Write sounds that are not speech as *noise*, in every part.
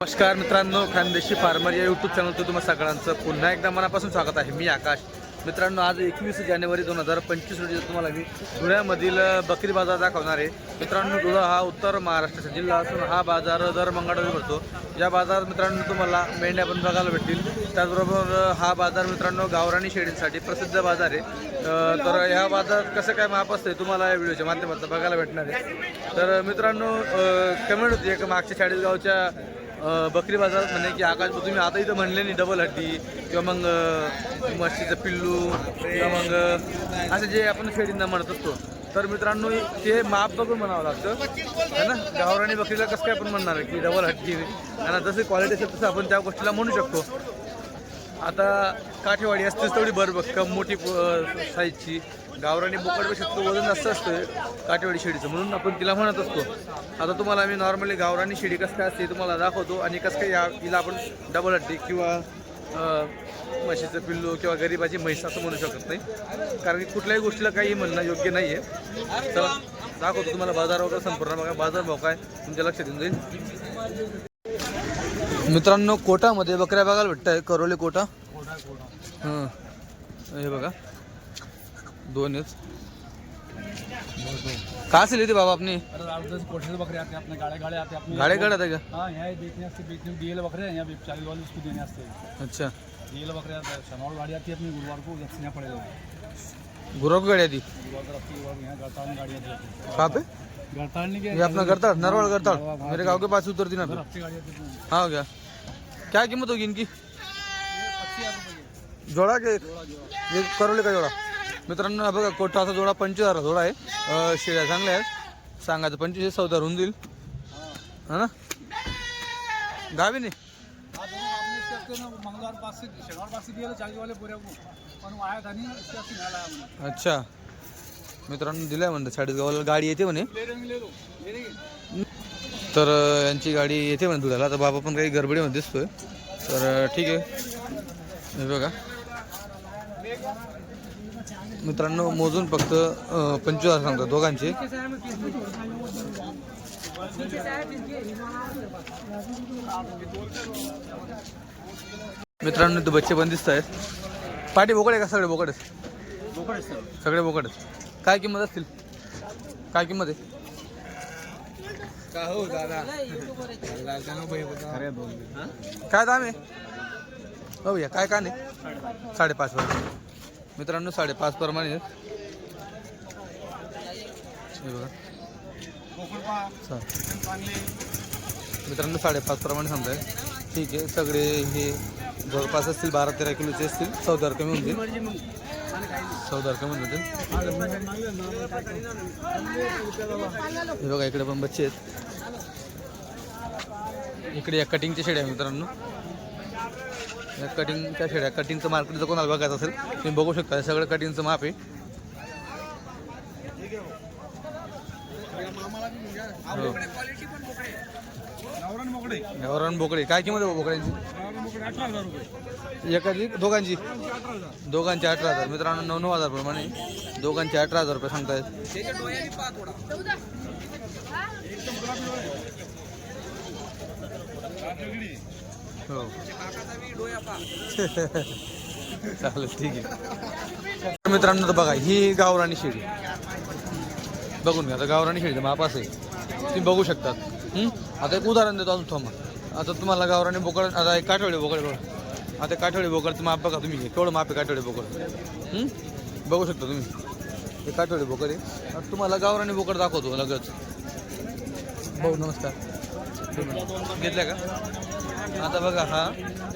नमस्कार मित्रांनो खानदेशी फार्मर या यूट्यूब चॅनलचं तुम्हाला सगळ्यांचं पुन्हा एकदा मनापासून स्वागत आहे. मी आकाश. मित्रांनो आज एकवीस जानेवारी दोन हजार पंचवीस रोजी तुम्हाला मी धुळ्यामधील बकरी बाजार दाखवणार आहे. मित्रांनो धुळा हा उत्तर महाराष्ट्राचा जिल्हा असून हा बाजार दर मंगळवारी भरतो. या बाजारात मित्रांनो तुम्हाला मेंढ्या पण बघायला भेटतील. त्याचबरोबर हा बाजार मित्रांनो गावराणी शेळींसाठी प्रसिद्ध बाजार आहे. तर ह्या बाजारात कसं काय माप असतंय तुम्हाला या व्हिडिओच्या माध्यमातून बघायला भेटणार आहे. तर मित्रांनो कमेंट होती एक मागच्या चाळीसगावच्या बकरी बाजारात म्हणे की आकाश तुम्ही आता इथं म्हणले नाही डबल हड्डी किंवा मग मशीचं पिल्लू किंवा मग असं जे आपण शेळींना म्हणत असतो. तर मित्रांनो ते माप बघून म्हणावं लागतं. है ना? गावराणी बकरीला कसं काय आपण म्हणणार की डबल हड्डी? आणि जसं क्वालिटी असेल तसं आपण त्या गोष्टीला म्हणू शकतो. आता काठेवाडी असतेच तेवढी बरं बघ मोठी साईजची गावरानी बोकडपेक्षा तो वजन जास्त असतं काटेवाडी शेडीचं. म्हणून आपण तिला म्हणत असतो आता तुम्हाला आम्ही नॉर्मली गावरानी शेडी कसं काय असते तुम्हाला दाखवतो आणि कसं काय या तिला आपण डबल हट्टी किंवा म्हशीचं पिल्लू किंवा गरिबाची म्हैस असं म्हणू शकत नाही. कारण की कुठल्याही गोष्टीला काही म्हणणं योग्य नाही आहे चला दाखवतो तुम्हाला बाजार वगैरे संपूर्ण बघा. बाजार भाव काय? तुमच्या लक्षात येऊन जाईल. मित्रांनो कोटामध्ये बकऱ्या बघायला भेटत करोली कोटा. हां हे बघा. दोन आहेत का असेल इथे बाबा से बकरे आते हैं अपने गाड़े गाड़े आते हैं अपने काढत आहे का हाँ यहाँ बेचने आते बेचने डीएल बकरे हैं यहाँ भी चालीस वाले उसको देने आते हैं। अच्छा। डीएल बकरे आते हैं शनौर गाड़ी आती है अपनी गुरुवार को पड़ेगा गुरव गाडी आधी गुरुवार को है गाड़ी आती है। कहाँ पे? ये अपना गड़ताड़ नरवाड़ गड़ताड़ मेरे गाँव के पास उतरती ना गाड़ी आती है। हाँ हो गया क्या कीमत होगी इनकी? जोडा के ये करोले का जोडा। मित्रांनो बघा कोटाचा जोडा पंचवीस हजार जोडा आहे. शेळ्या चांगल्या आहेत. सांगायचं पंचवीस चौदा होऊन देईल हा ना? गावी नाही अच्छा. मित्रांनो दिलाय म्हणतं चाळीसगावाला गाडी येते म्हणे. तर यांची गाडी येते म्हणे दुधाला. तर बाबा पण काही गडबडीमध्ये दिसतोय. तर ठीक आहे. हे बघा. मित्रांनो मोजून फक्त पंचवीस हजार सांगतात दोघांचे. मित्रांनो इथं बच्चे पण दिसत आहेत पाठी बोकड आहे का सगळे बोकड? आहेत सगळे बोकड. आहेत काय किंमत असतील? काय किंमत आहे? हो काय दाम आहे? हो भैया काय का नाही? साडेपाच वर मित्रांनो साडेपाच प्रमाणे आहेत. हे बघा. चालेल. मित्रांनो साडेपाच प्रमाणे समजा ठीक आहे सगळे हे जवळपास असतील बारा तेरा किलोचे असतील. चौदा कमी होऊन जाईल. चौदा कमी होऊन जातील हे बघा इकडे पण बच्चे आहेत. इकडे या कटिंगच्या शेड्या आहे मित्रांनो. कटिंगच्या शेड्या कटिंगचं मार्केट जर कोणाला बघायचं असेल तुम्ही बघू शकता सगळं कटिंगचं माप आहे. हो. गावरान बोकडे काय किंमत आहे बोकड्यांची? एकाची दोघांची? अठरा दोघांचे अठरा हजार. मित्रांनो नऊ नऊ हजार प्रमाणे. दोघांचे अठरा हजार रुपये सांगतायत. हो. *laughs* चालेल ठीक आहे. तर मित्रांनो तर बघा ही गावराणी शेळी बघून घ्या आता गावराणी शेळीचं माप असं आहे तुम्ही बघू शकतात? आता एक उदाहरण देतो अजून थांबा आता तुम्हाला गावराणी बोकड आता एक काठवडी बोकड बघा. आता काठवडी बोकडचं माप बघा तुम्ही. केवढं माप आहे काठवडी बोकड? बघू शकता तुम्ही. हे काठवडी बोकड आहे. आता तुम्हाला गावराणी बोकड दाखवतो लगेच. भाऊ नमस्कार. घेतल्या का? आता बघा हा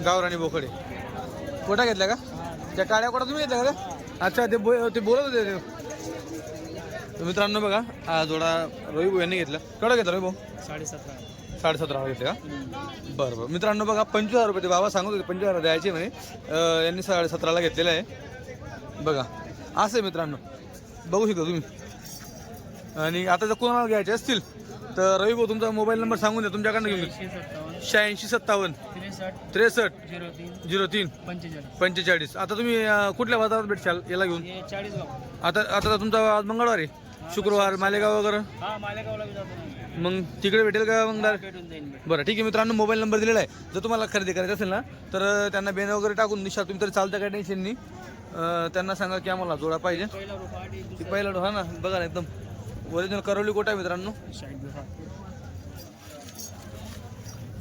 गावराणी बोकड. आहे कोटा घेतल्या का? त्या काड्या कोटा तुम्ही घेतल्या का? अच्छा ते बो ते बोलत होते ते. तर मित्रांनो बघा हा जोडा रवी भाऊ यांनी घेतला. केवढा घेतला रवी भाऊ साढ़े सत्रह साडेसतरा हजार घेतले का? बरं बरं. मित्रांनो बघा पंचवीस हजार रुपये ते बाबा सांगत होते पंचवीस हजार द्यायचे म्हणे. अं, यांनी साडेसतराला घेतलेलं आहे. बघा असं आहे मित्रांनो. बघू शकता तुम्ही. आणि आता जर कोणाला घ्यायचे असतील तर रवी भाऊ तुमचा मोबाईल नंबर सांगून द्या तुमच्याकडनं घेऊन घेऊ. शहाऐंशी सत्तावन्न. त्रेसठ त्रेसष्ट. झिरो तीन. झिरो तीन. पंचेचाळीस. पंचेचाळीस. आता तुम्ही अं, कुठल्या बाजारात भेटशाल? याला घेऊन. हे चाळीस गाव. आता आता तुमचा आज मंगळवार आहे. शुक्रवार मालेगाव वगैरे? हा मालेगावला बी जातो ना मग तिकडे भेटेल का मग? भेटून बरं ठीक आहे. मित्रांनो मोबाईल नंबर दिलेला आहे. जर तुम्हाला खरेदी करायचं असेल ना तर अं, त्यांना बेन वगैरे टाकून निशा तुम्ही तरी चालतं काय टेन्शननी अं, त्यांना सांगा की आम्हाला जोडा पाहिजे. पहिला रुपये ती पहिला डो- हा ना? बघा ना एकदम. ओरिजिनल करवली कोटा आहे मित्रांनो?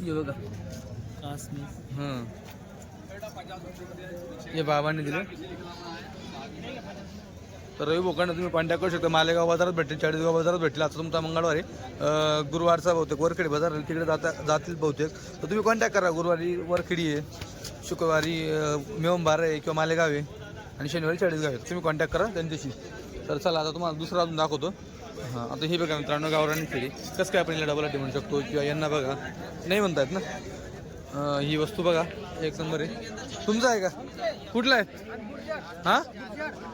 हे बघा. हां. हे बाबांनी दिलं. तर रवी बोकांना तुम्ही कॉन्टॅक्ट करू शकता. मालेगाव बाजारात भेटेल चाळीसगाव बाजारात भेटेल आता तुमचा मंगळवारी गुरुवारचा बहुतेक वरखेडी बाजार तिकडे जाता जातील बहुतेक. तर तुम्ही कॉन्टॅक्ट करा. गुरुवारी वरखेडी आहे शुक्रवारी मेवंबार आहे किंवा मालेगाव आहे आणि शनिवारी चाळीसगाव आहे. तुम्ही कॉन्टॅक्ट करा त्यांच्याशी. तर चला आता तुम्हाला दुसरा अजून दाखवतो. हां आता हे बघा मित्रांनो गावरानी खेळी कसं काय आपण याला डबल अड्डी म्हणू शकतो? किंवा यांना बघा नाही म्हणतात ना? ही वस्तू बघा एक नंबर आहे. तुमचा आहे का? कुठला आहे? हां?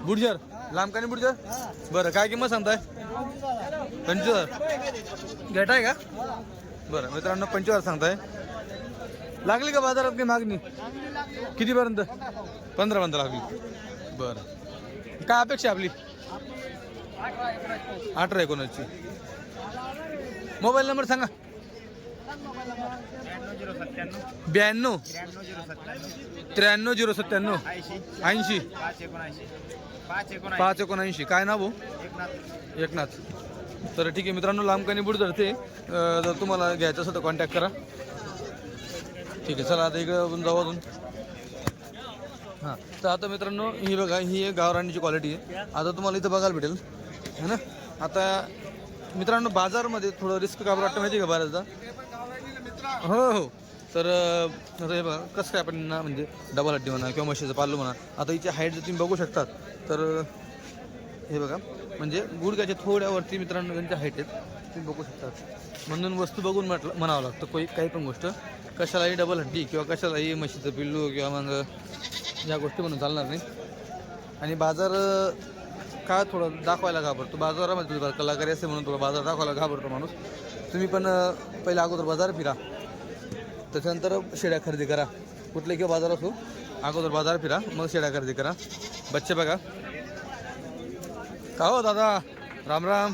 बुडजर लांब का बुडजर बरं काय किंमत सांगताय? पंचवीस हजार. घेट आहे का? बरं मित्रांनो पंचवीस हजार सांगताय. लागली का बाजारात काही मागणी? कितीपर्यंत? पंधरापर्यंत लागली. बरं. काय अपेक्षा आपली? अठरा एकोणऐंशी. मोबाईल नंबर सांगा. ब्याण्णव. त्र्याण्णव झिरो सत्त्याण्णव. ऐंशी. पाच एकोणऐंशी. काय ना भाऊ? एकनाथ. तर ठीक आहे मित्रांनो लांबकानी बुड धरते. जर तुम्हाला घ्यायचं असेल तर कॉन्टॅक्ट करा. ठीक आहे चला आता इकडे जाऊ अजून. हां तर आता मित्रांनो ही बघा ही एक गावराणीची क्वालिटी आहे. आता तुम्हाला इथं बघायला भेटेल. है ना? आता मित्रांनो बाजारमध्ये थोडं रिस्क का बरं वाटतं माहिती का बऱ्याचदा हो हो. तर आता हे बघा कसं काय आपण ना म्हणजे डबल हड्डी म्हणा किंवा म्हशीचं पाल्लू म्हणा आता हिची हाईट जर तुम्ही बघू शकतात तर हे बघा म्हणजे गुडघ्याच्या थोड्यावरती मित्रांनो त्यांच्या हाईट आहेत तुम्ही बघू शकतात. म्हणून वस्तू बघून म्हटलं म्हणावं लागतं कोई काही पण गोष्ट. कशालाही डबल हड्डी किंवा कशालाही म्हशीचं पिल्लू किंवा मग या गोष्टी म्हणून चालणार नाही. आणि बाजार का थोडं दाखवायला घाबरतो. बाजारामध्ये थोडी कलाकारी असते म्हणून थोडं बाजार दाखवायला घाबरतो माणूस. तुम्ही पण पहिला अगोदर बाजार फिरा. त्याच्यानंतर शेड्या खरेदी करा. कुठले किंवा बाजार असो अगोदर बाजार फिरा. मग शेड्या खरेदी करा. बच्चे बघा. का हो दादा? राम राम.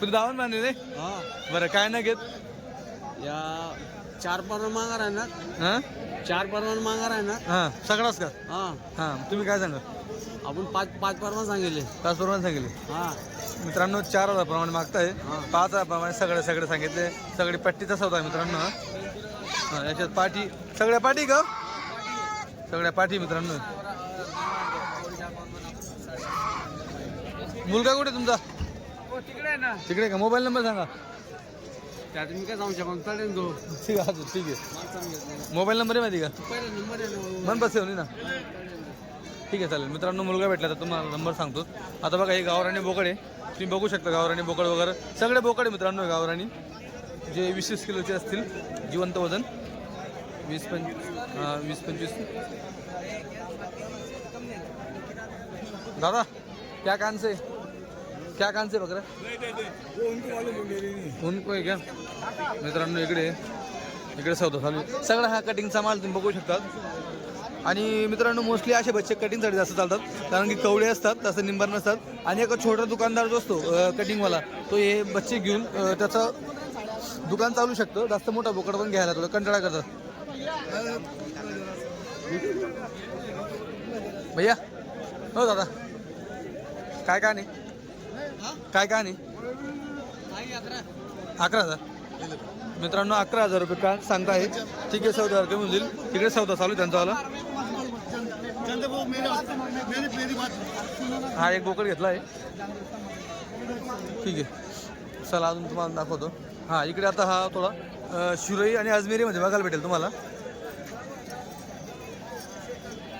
तुम्ही दावण बांधले बरं काय नाही घेत? या चार परवान मागा आहे ना. हां? चार परवान मागा आहे ना? हां सगळाच का? हा. हां तुम्ही काय सांगा? आपण पाच पाच परवान सांगितले. पाच प्रमाणे सांगितले. हा. मित्रांनो चार हजार प्रमाणे मागताय. हां. पाच हजार प्रमाणे सगळे सगळे सांगितले. सगळी पट्टीचा सौदा आहे मित्रांनो. हा. हां, याच्यात पाठी सगळ्या पाठी का? सगळ्या पाठी मित्रांनो. मुलगा कुठे तुमचा? तिकडे ना. तिकडे का? मोबाईल नंबर सांगा. त्यात मी काय सांगू शकतो चालेल ठीक आहे अजून ठीक आहे. मोबाईल नंबर आहे माहिती का? पहिला नंबर आहे मन बस ना? ठीक आहे चालेल. मित्रांनो मुलगा भेटला तर तुम्हाला नंबर सांगतो. आता बघा हे गावराणी बोकड आहे. तुम्ही बघू शकता गावराणी बोकड वगैरे. सगळे बोकड आहे मित्रांनो हे गावराणी. जे वीस वीस किलोचे असतील जिवंत वजन. वीस पंच हां वीस पंचवीस. दादा क्या कान से? क्या कान से बकरा उनको आहे क्या? मित्रांनो इकडे इकडे सौदा चालू सगळा हा कटिंगचा माल तुम्ही बघू शकतात आणि मित्रांनो मोस्टली असे बच्चे कटिंगसाठी जास्त चालतात. कारण की कवळे असतात तसं निंबर नसतात. आणि एक छोटा दुकानदार जो असतो कटिंगवाला तो हे बच्चे घेऊन त्याचं दुकान चालू शकतं. जास्त मोठा बोकड पण घ्यायला थोडं कंटाळा करतात. भैया हो दादा. काय काय नाही? काय काय नाही अकरा हजार. मित्रांनो अकरा हजार रुपये का सांगता आहे. ठीक आहे चौदा हजार कमी होईल तिकडे चौदा चालू त्यांचा वाला. हा एक बोकड घेतला आहे ठीक आहे. चला अजून तुम्हाला दाखवतो. हा इकडे आता हा थोडा शिरोई आणि अजमेरीमध्ये बघायला भेटेल तुम्हाला.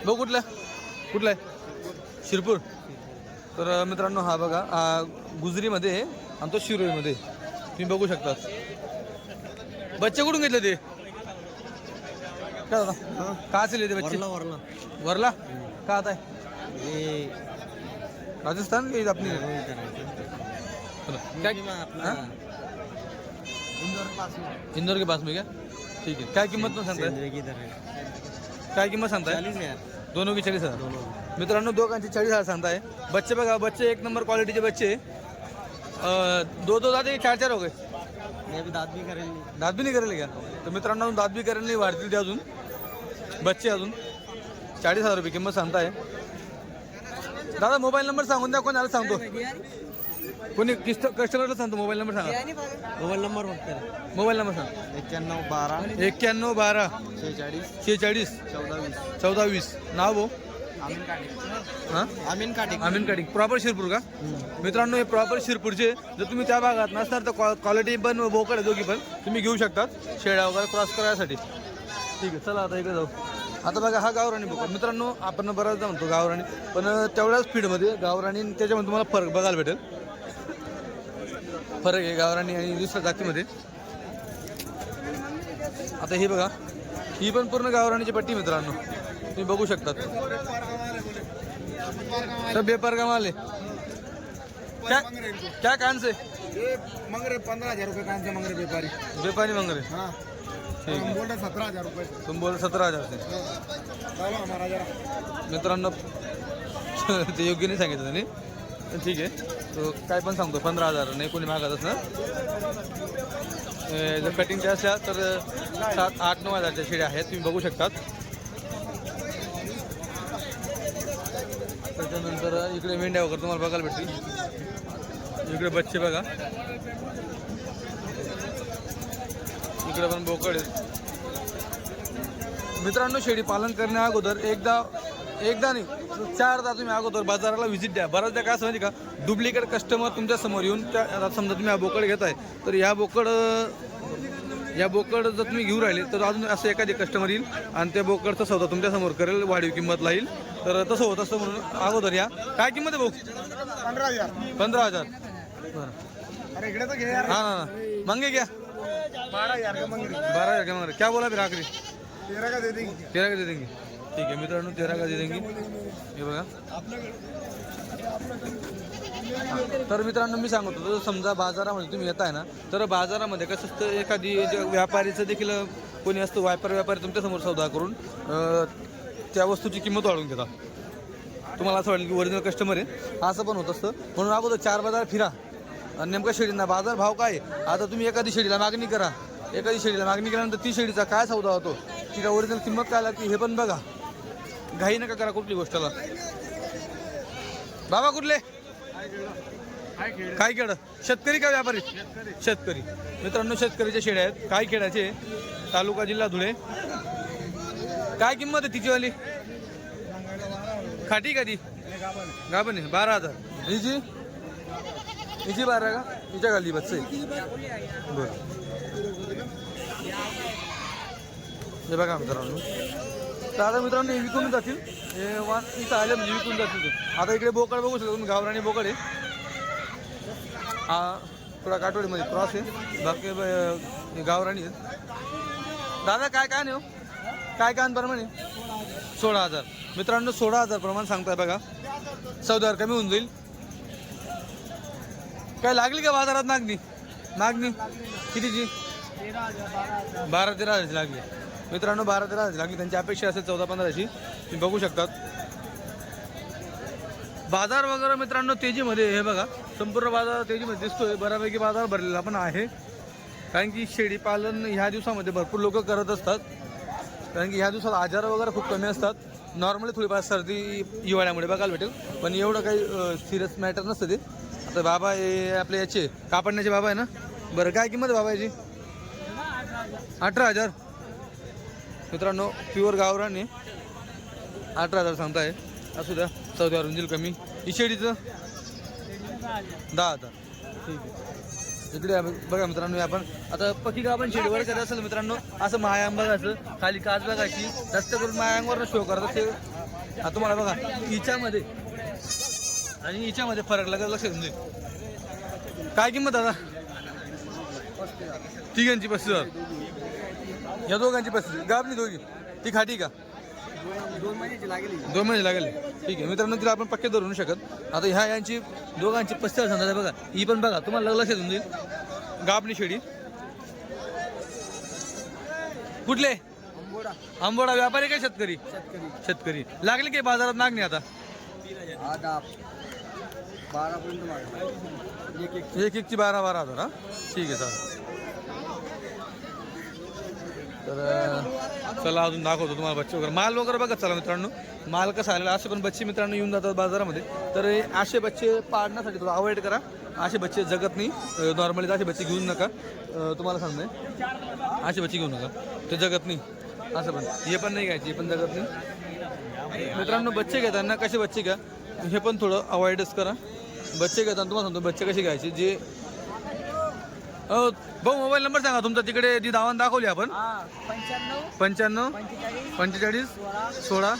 बघ कुठला कुठला आहे शिरपूर. तर मित्रांनो हा बघा हा गुजरीमध्ये आहे आणि तो शिरोईमध्ये. तुम्ही बघू शकता. बच्चे कुठून घेतले ते? का असेल ते बच्चे? वरला वरला. का आता? आहे राजस्थान की चलो. काय? हाँ? इंदौर के पास में क्या? ठीक है. क्या कीमत में सांगताय काय किंमत सांगताय? चालीस हजार दोनों की चाळीस हजार? मित्रांनो दोघांची चाळीस हजार सांगताय. बच्चे बघा बच्चे एक नंबर क्वालिटीचे बच्चे. अं, दो दो दाते चार चार हो गए. मी अभी दात भी करेल दात नाही करेल का तर मित्रांनो दात बी करेल नाही वाढतील ते अजून. बच्चे अजून. चाळीस हजार रुपये किंमत सांगताय. दादा मोबाईल नंबर सांगून द्या कोणाला सांगतो? कोणी किस्त कस्टमरला सांगतो मोबाईल नंबर सांगा. मोबाईल नंबर फक्त मोबाईल नंबर सांग. एक्क्याण्णव बारा. एक्क्याण्णव बारा. शेहेचाळीस. शेहेचाळीस. चौदा वीस चौदा वीस नाव भाऊ? आमीन हां? आमीन काटे. आमीन कटिंग प्रॉपर शिरपूर का? मित्रांनो हे प्रॉपर शिरपूरचे जर तुम्ही त्या भागात नसणार तर क्वालिटी पण बोकड आहे दोघी पण तुम्ही घेऊ शकतात. शेळ्या वगैरे क्रॉस करायसाठी. ठीक आहे चला आता इकडे जाऊ. आता बघा हा गावराणी बोकड. मित्रांनो आपण बऱ्याचदा म्हणतो गावराणी पण तेवढ्याच फीडमध्ये गावराणी त्याच्यामध्ये तुम्हाला फरक बघायला भेटेल. फरक आहे गावराणी आणि दुसऱ्या जातीमध्ये. आता हे बघा ही पण पूर्ण गावराणीची पट्टी मित्रांनो. तुम्ही बघू शकतात. सब व्यापार का माल है क्या क्या कान से? ये मांग रहे पंद्रह हजार रुपये कान से मांग रहे व्यापारी व्यापारी मांग रहे हाँ है बोल रहे सत्रह हजार रुपये. तुम बोल सतरा हजार से जरा. मित्रांनो *laughs* ते योग्य नाही सांगितलं त्यांनी. ठीक आहे. तो काय पण सांगतो पंधरा हजार नाही कोणी मागत ना जर कटिंगच्या असल्या तर सात आठ नऊ हजारच्या शेड्या आहेत तुम्ही बघू शकतात. त्याच्यानंतर इकडे मेंढ्या वगैरे तुम्हाला बघायला भेटतील. इकडे बच्चे बघा. इकडे पण बोकड आहेत. मित्रांनो शेळी पालन करण्या अगोदर एकदा एकदा नाही चारदा तुम्ही अगोदर बाजाराला व्हिजिट द्या. बऱ्याचदा काय असं माहिती का डुप्लिकेट कस्टमर तुमच्यासमोर येऊन त्या आता समजा तुम्ही हा बोकड घेताय तर या बोकड या बोकड जर तुम्ही घेऊन राहिले तर अजून असं एखादी कस्टमर येईल आणि त्या बोकडचा सौदा तुमच्यासमोर करेल वाढीव किंमत येईल. तर तसं होत असतं म्हणून अगोदर या. काय किंमत आहे भाऊ? पंद्रह हजार. पंधरा हजार. बरं. हाँ ना मांगे क्या बारह हजार बारह हजार क्या बोला फिर आखिरी? तेरह का दे देंगे. तेरा का दे देंगे. ठीक आहे. मित्रांनो तेरा का देंगे. हे बघा. तर मित्रांनो मी सांगत होतो समजा बाजारामध्ये तुम्ही येताय ना तर बाजारामध्ये कसं असतं एखादी जे व्यापारीचं देखील कोणी असतं व्यापारी व्यापारी तुमच्यासमोर सौदा करून त्या वस्तूची किंमत वाढवून घेतात. तुम्हाला असं वाटेल की ओरिजिनल कस्टमर आहे. असं पण होत असतं. म्हणून अगोदर चार बाजार फिरा. आणि नेमका शेळींना बाजार भाव काय आहे? आता तुम्ही एखादी शेळीला मागणी करा. एखादी शेळीला मागणी केल्यानंतर ती शेळीचा काय सौदा होतो? तिला ओरिजिनल किंमत काय लागते हे पण बघा. घाई नका करा कुठली गोष्टला बाबा कुठले? काय खेळ? शेतकरी का व्यापारी? शेतकरी. मित्रांनो शेतकरीच्या शेड्या आहेत. काय खेळाचे? तालुका जिल्हा धुळे. काय किंमत आहे तिचीवाली? खाटी का ती? गाबन आहे. बारा हजार. हिची हिची बारा का? हिच्या खाली बस आहे बरं. हे बघा मित्रांनो. तर आता मित्रांनो हे विकून जातील. हे वान इथं आले म्हणजे विकून जातील ते. आता इकडे बोकड बघू शकता तुम्ही गावराणी बोकड आहे. हा थोडा काटोडीमध्ये क्रॉस आहे. बाकी गावराणी आहेत. दादा काय काय नाही हो? काय काय प्रमाणे सोळा हजार. मित्रांनो सोळा हजार प्रमाण सांगताय बघा. चौदा हजार कमी होऊन जाईल. काय लागली का बाजारात मागणी? मागणी? कितीची? बारा तेरा हजारची लागली. मित्रांनो बारा तेरा हजारची लागली त्यांची अपेक्षा असेल चौदा पंधराची. तुम्ही बघू शकतात. बाजार वगैरे मित्रांनो तेजीमध्ये हे बघा. संपूर्ण बाजार तेजीमध्ये दिसतोय. बऱ्यापैकी बाजार भरलेला पण आहे. कारण की शेळी पालन ह्या दिवसामध्ये भरपूर लोक करत असतात. कारण की ह्या दिवसात आजार वगैरे खूप कमी असतात. नॉर्मली थोडीफार सर्दी हिवाळ्यामुळे बघायला भेटेल. पण एवढं काही सिरियस मॅटर नसतं ते. आता बाबा हे आपले याचे कापडण्याचे बाबा आहे ना? बरं काय किंमत बाबा याची? अठरा हजार. मित्रांनो प्युअर गावराने अठरा हजार सांगताय. असू द्या चौदा हजार होईल कमी. ही शेडीचं? दहा हजार. ठीक आहे. इकडे आपण- बघा मित्रांनो हे आपण आता पक्षी आपण शेडीवर करत असेल मित्रांनो असं मायांग बघायचं खाली काच बघायची जास्त करून मायांगवर शो करत असेल आता तुम्हाला बघा हिच्यामध्ये. आणि हिच्यामध्ये फरक लागत लक्ष घेऊन जाईल काय किंमत आता? तिघांची पस्तीस हजार. या दोघांची पस्तीस गाबली दोघी. ती खाटी का? दोन महिन्याची लागेल. दोन महिने लागेल. ठीक आहे. मित्रांनो तिला आपण पक्के धरू नाही शकत. आता ह्या यांची दोघांची पस्तीस सांगता बघा. ही पण बघा. तुम्हाला लक्षात येऊन जाईल गाबणी शेडी. कुठले? आंबोडा. व्यापारी काय शेतकरी? शेतकरी. लागले की बाजारात मागणी आता? एक एकची बारा बारा हजार हा? ठीक आहे चालेल. तर चला अजून दाखवतो तुम्हाला बच्चे वगैरे. माल वगैरे बघत चला मित्रांनो. माल कसा आलेला असे पण बच्चे मित्रांनो येऊन जातात बाजारामध्ये. तर हे असे बच्चे पाडण्यासाठी थोडं अवॉइड करा. असे बच्चे जगत नाही. नॉर्मली असे बच्चे घेऊन नका. तुम्हाला सांगते असे बच्चे घेऊ नका. ते जगत नाही. असं पण. हे पण नाही घ्यायचे हे पण जगत नाही. मित्रांनो बच्चे घेताना कसे बच्चे घ्या? हे पण थोडं अवॉइडच करा. बच्चे घेताना तुम्हाला सांगतो बच्चे कसे घ्यायचे? जे भाऊ मोबाईल नंबर सांगा. तुमचा तिकडे जी दावण दाखवली आपण. हा पंच्याण्णव पंच्याण्णव पंचेचाळीस पंचेचाळीस सोळा सोळा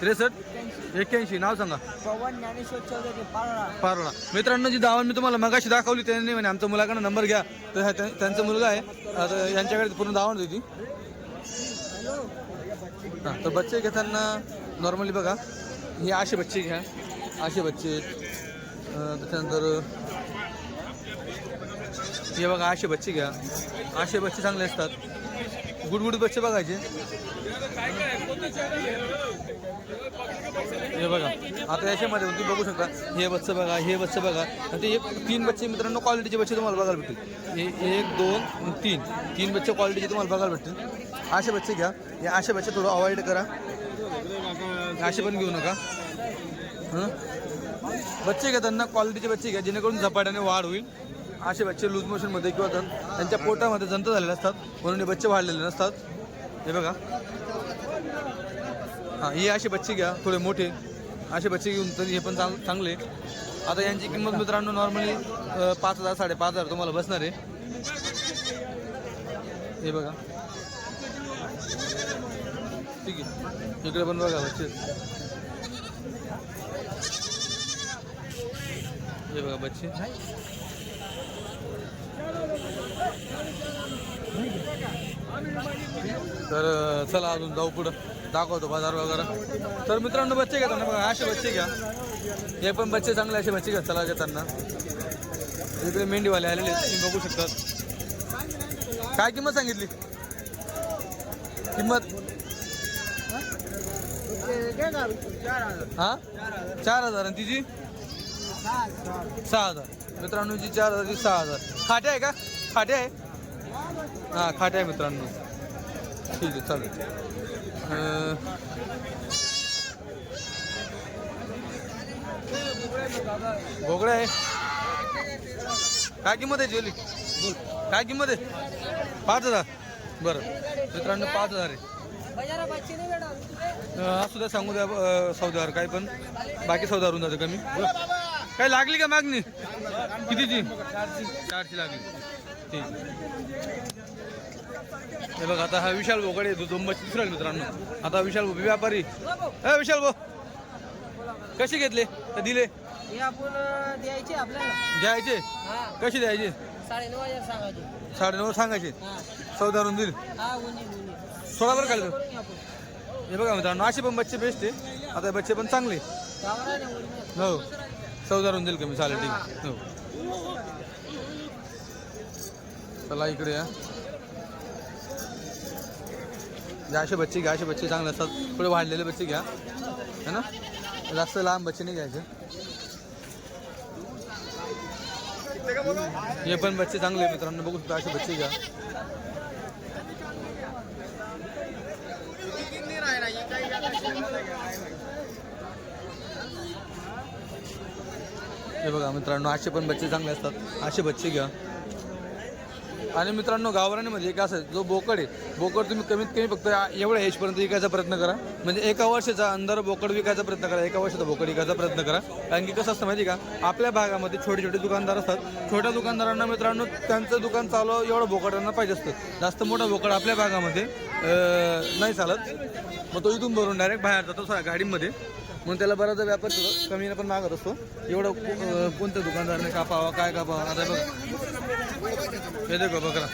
त्रेसष्ट त्रेसष्ट एक्क्याऐंशी. नाव सांगा. पवन ज्ञानेश्वर चौधरी पारोळा. पारोळा. मित्रांनो जी दावण मी तुम्हाला मगाशी दाखवली त्यांनी म्हणे आमच्या मुलाकडे नंबर घ्या. तर त्या- त्यांचा मुलगा आहे. आता यांच्याकडे पूर्ण दावण होती हां तर बच्चे घेताना नॉर्मली बघा. हे असे बच्चे घ्या. असे बच्चे. अं, त्याच्यानंतर हे बघा असे बच्चे घ्या. असे बच्चे चांगले असतात. गुडगुड बच्चे बघायचे. हे बघा आता याच्यामध्ये तुम्ही बघू शकता. हे बच्चं बघा हे बच्चं बघा. आणि ते एक तीन बच्चे मित्रांनो क्वालिटीचे बच्चे तुम्हाला बघायला भेटतील. हे एक दोन तीन. तीन बच्चे क्वालिटीचे तुम्हाला बघायला भेटतील. असे बच्चे घ्या. हे असे बच्चे थोडं अवॉइड करा. असे पण घेऊ नका. बच्चे घ्या त्यांना क्वालिटीचे बच्चे घ्या. जेणेकरून झपाट्याने वाढ होईल. असे बच्चे लूज मोशनमध्ये किंवा जन त्यांच्या पोटामध्ये जंत झालेले असतात. म्हणून हे बच्चे वाढलेले नसतात. हे बघा. हां हे असे बच्चे घ्या थोडे मोठे. असे बच्चे घेऊन तरी हे पण चांग चांगले. आता यांची किंमत मित्रांनो नॉर्मली पाच हजार साडेपाच हजार तुम्हाला बसणार आहे. हे बघा. ठीक आहे. इकडे पण बघा बच्चे. हे बघा बच्चे. तर चला अजून जाऊ पुढं. दाखवतो बाजार वगैरे. तर मित्रांनो बच्चे घेताना बघा असे बच्चे घ्या. हे पण बच्चे चांगले असे बच्चे घ्या चला घेताना. इकडे मेंढीवाले आलेले तुम्ही बघू शकतात. काय किंमत सांगितली? किंमत? हा? चार हजार. आणि तिची? सहा हजार. मित्रांनो जी चार हजार ती सहा हजार. खाटे आहे का? खाटे आहे? हां खाटे आहे मित्रांनो. ठीक आहे चालेल. भोगळे आहे. काय किंमत आहे जेवली काय किंमत आहे? पाच हजार. बरं. मित्रांनो पाच हजार आहे. असू द्या सांगू द्या सौदार काय पण. बाकी सौदा होऊन जातं कमी. काय लागली का मागणी? कितीची? चारची लागली. ठीक. हे बघ आता हा विशाल भोकडे तो दोंबाची दुसरा मित्रांनो. आता विशाल भाऊ व्यापारी. ए विशाल भाऊ कसे घेतले? का दिले. हे द्यायचे आपल्याला. द्यायचे? हा. कसे द्यायचे? साडे नऊ हजार सांगायचे. साडेनऊ सांगायचे. हा. सौदारून दिले. हा उन्ही सोळा बरं काढलं. हे बघा मित्रांनो असे पण बच्चे बेस्ट आहे. आता हे बच्चे पण चांगले. हो. चौदा जाईल कमी चालेल ठीक आहे. हो. चला इकडे या. जे असे बच्चे घ्या असे बच्चे चांगले असतात. थोडे वाढलेले बच्चे घ्या. है ना? जास्त लांब बच्चे नाही घ्यायचे. हे पण बच्चे चांगले मित्रांनो. बघू शकता असे बच्चे घ्या. हे बघा मित्रांनो असे पण बच्चे चांगले असतात. असे बच्चे घ्या. आणि मित्रांनो गावरानीमध्ये एक असं जो बोकड आहे बोकड तुम्ही कमीत कमी फक्त एवढ्या एजपर्यंत विकायचा प्रयत्न करा. म्हणजे एका वर्षाचा अंदर बोकड विकायचा प्रयत्न करा एका वर्षाचा बोकड विकायचा प्रयत्न करा. कारण की कसं असतं माहिती आहे का आपल्या भागामध्ये छोटे छोटे दुकानदार असतात. छोट्या दुकानदारांना मित्रांनो त्यांचं दुकान चालू एवढं बोकडांना पाहिजे असतं. जास्त मोठा बोकड आपल्या भागामध्ये नाही चालत. मग तो इथून भरून डायरेक्ट बाहेर जातो सा- गाडीमध्ये. म्हणून त्याला बराचसा व्यापार कमी पण मागत असतो. एवढं कोणत्या दुकानदाराने कापावा काय कापावा आता बघा. हे देखो बकरा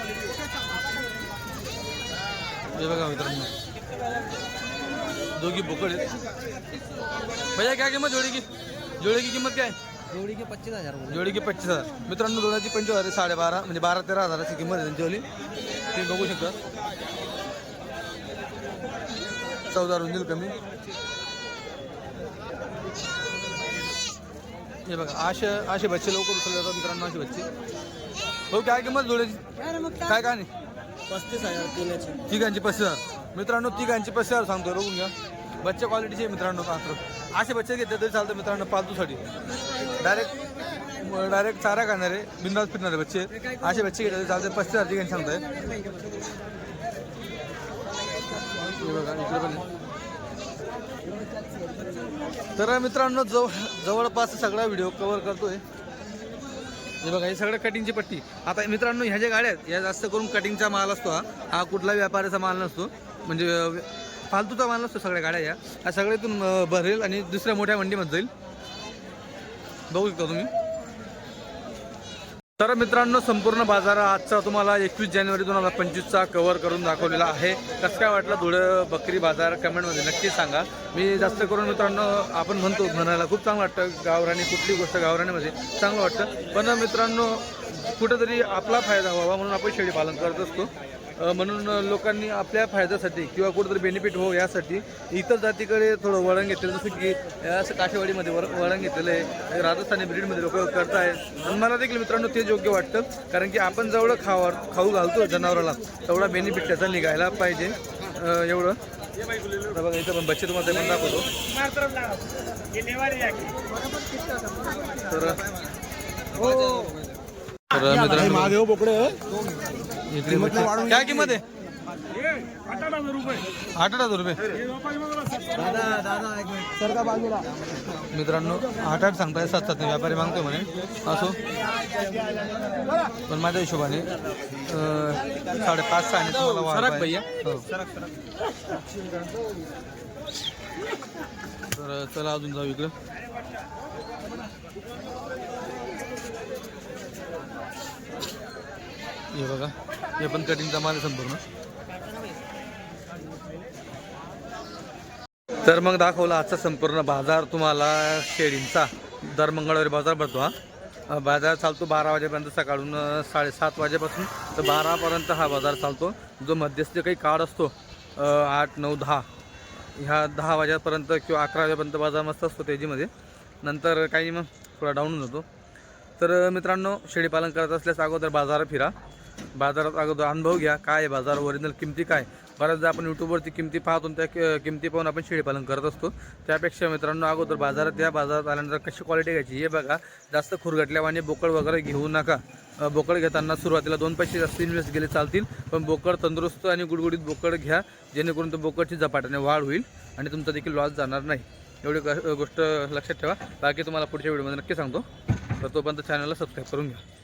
हे बघा मित्रांनो. दोघी बोकड आहेत. भैया काय किंमत जोडी की? जोडी की किंमत काय जोडी के पच्चीस हजार जोडी की पच्चीस हजार. मित्रांनो दोनाची पंचवीस हजार आहे, साडेबारा म्हणजे बारा तेरा हजाराची किंमत आहे त्यांचीवाली ते बघू शकता. चौदा रुंदील कमी. हे बघा असे असे बच्चे लवकर उचलले जातात मित्रांनो असे बच्चे. हो काय किंमत जोड्याची काय काय? नाही? पस्तीस हजार तिघांची पस्तीस हजार मित्रांनो तिघांची पस्तीस हजार सांगतो बघून घ्या. बच्चे क्वालिटीचे मित्रांनो मात्र. असे बच्चे घेतले तरी चालतं मित्रांनो पालतूसाठी. डायरेक्ट डायरेक्ट चारा खाणारे बिंदास फिरणारे बच्चे. असे बच्चे घेतले तरी चालते. पस्तीस हजार तिघांची सांगताय. बघा. तर मित्रांनो जवळ जवळपास सगळा व्हिडिओ कव्हर करतोय. हे बघा हे सगळं कटिंगची पट्टी. आता मित्रांनो ह्या ज्या गाड्या आहेत या जास्त करून कटिंगचा माल असतो हा. हा कुठला व्यापाराचा माल नसतो. म्हणजे फालतूचा माल नसतो सगळ्या गाड्या या. हा सगळ्यातून भरेल आणि दुसऱ्या मोठ्या मंडीमध्ये जाईल. बघू शकता तुम्ही. तर मित्रांनो संपूर्ण बाजार आजचा तुम्हाला एकवीस जानेवारी दोन हजार पंचवीसचा कव्हर करून दाखवलेला आहे. कसं काय वाटलं धुळं बकरी बाजार? कमेंटमध्ये नक्की सांगा. मी जास्त करून मित्रांनो आपण म्हणतो म्हणायला खूप चांगलं वाटतं. गावरानी कुठली गोष्ट गावरानीमध्ये चांगलं वाटतं. पण मित्रांनो कुठंतरी आपला फायदा व्हावा म्हणून आपण शेळी पालन करत असतो. म्हणून लोकांनी आपल्या फायद्यासाठी किंवा कुठेतरी बेनिफिट हो यासाठी इतर जातीकडे थोडं वळण घेतलेलं जसं की असं काठेवाडीमध्ये वर वळण घेतलेलं आहे. राजस्थानी ब्रीडमध्ये लोक करताय. आणि मला देखील मित्रांनो तेच योग्य वाटतं. कारण की आपण जेवढं खावा खाऊ घालतो जनावराला तेवढा बेनिफिट त्याचा निघायला पाहिजे. एवढं. बघा इथं पण बच्चे तुम्हाला पण दाखवतो. तर तर मित्रांनो इकडे बच्चे. काय किंमत आहे? आठ हजार रुपये. मित्रांनो आठ आठ सांगताय सात सात व्यापारी मागतोय म्हणे. असो. पण माझ्या हिशोबाने साडेपाच सहा. हो. तर चला अजून जाऊ इकडं. हे बघा हे पण कटिंगचा माल संपूर्ण. तर मग दाखवला आजचा संपूर्ण बाजार तुम्हाला शेळींचा दर मंगळवारी बाजार भरतो हा. बाजार चालतो बारा वाजेपर्यंत सकाळून साडेसात वाजेपासून. तर बारापर्यंत हा बाजार चालतो. जो मध्यस्थी काही काळ असतो आठ नऊ दहा ह्या दहा वाजेपर्यंत किंवा अकरा वाजेपर्यंत बाजार मस्त असतो तेजीमध्ये. नंतर काही मग थोडा डाऊन होतो. तर मित्रांनो शेळीपालन करत असल्यास अगोदर बाजारात फिरा. बाजारात अगोदर अनुभव घ्या. काय आहे बाजार? ओरिजिनल किमती काय? बऱ्याचदा आपण यूट्यूबवरती किमती पाहतो त्या कि- किमती पाहून आपण शेळीपालन करत असतो. त्यापेक्षा मित्रांनो अगोदर बाजारात या बाजारात आल्यानंतर कशी क्वालिटी घ्यायची? हे बघा. जास्त खुरगटल्यावाने बोकड वगैरे घेऊ नका. बोकड घेताना सुरुवातीला दोन पैसे जास्त इन्व्हेस्ट गेले चालतील पण बोकड तंदुरुस्त आणि गुडगुडीत बोकड घ्या. जेणेकरून तो बोकडची झपाट्याने वाढ होईल आणि तुमचा देखील लॉस जाणार नाही. एवढी गोष्ट लक्षात ठेवा. बाकी तुम्हाला पुढच्या व्हिडिओमध्ये नक्की सांगतो. तर तोपर्यंत चॅनलला सबस्क्राईब करून घ्या.